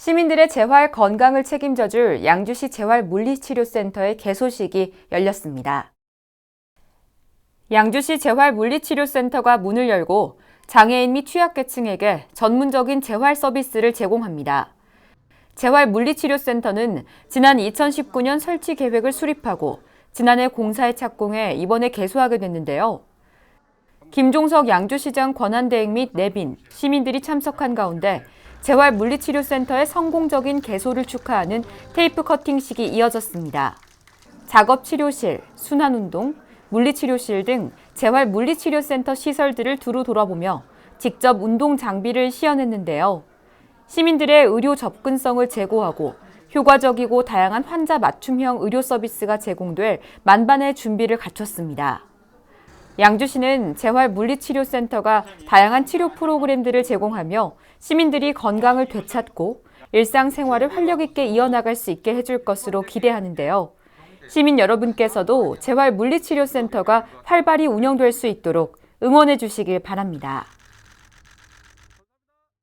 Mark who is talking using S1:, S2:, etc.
S1: 시민들의 재활 건강을 책임져줄 양주시 재활 물리치료센터의 개소식이 열렸습니다. 양주시 재활 물리치료센터가 문을 열고 장애인 및 취약계층에게 전문적인 재활 서비스를 제공합니다. 재활 물리치료센터는 지난 2019년 설치 계획을 수립하고 지난해 공사에 착공해 이번에 개소하게 됐는데요. 김종석 양주시장 권한대행 및 내빈, 시민들이 참석한 가운데 재활 물리치료센터의 성공적인 개소를 축하하는 테이프 커팅식이 이어졌습니다. 작업 치료실, 순환 운동, 물리치료실 등 재활 물리치료센터 시설들을 두루 돌아보며 직접 운동 장비를 시연했는데요. 시민들의 의료 접근성을 제고하고 효과적이고 다양한 환자 맞춤형 의료 서비스가 제공될 만반의 준비를 갖췄습니다. 양주시는 재활물리치료센터가 다양한 치료 프로그램들을 제공하며 시민들이 건강을 되찾고 일상생활을 활력 있게 이어나갈 수 있게 해줄 것으로 기대하는데요. 시민 여러분께서도 재활물리치료센터가 활발히 운영될 수 있도록 응원해 주시길 바랍니다.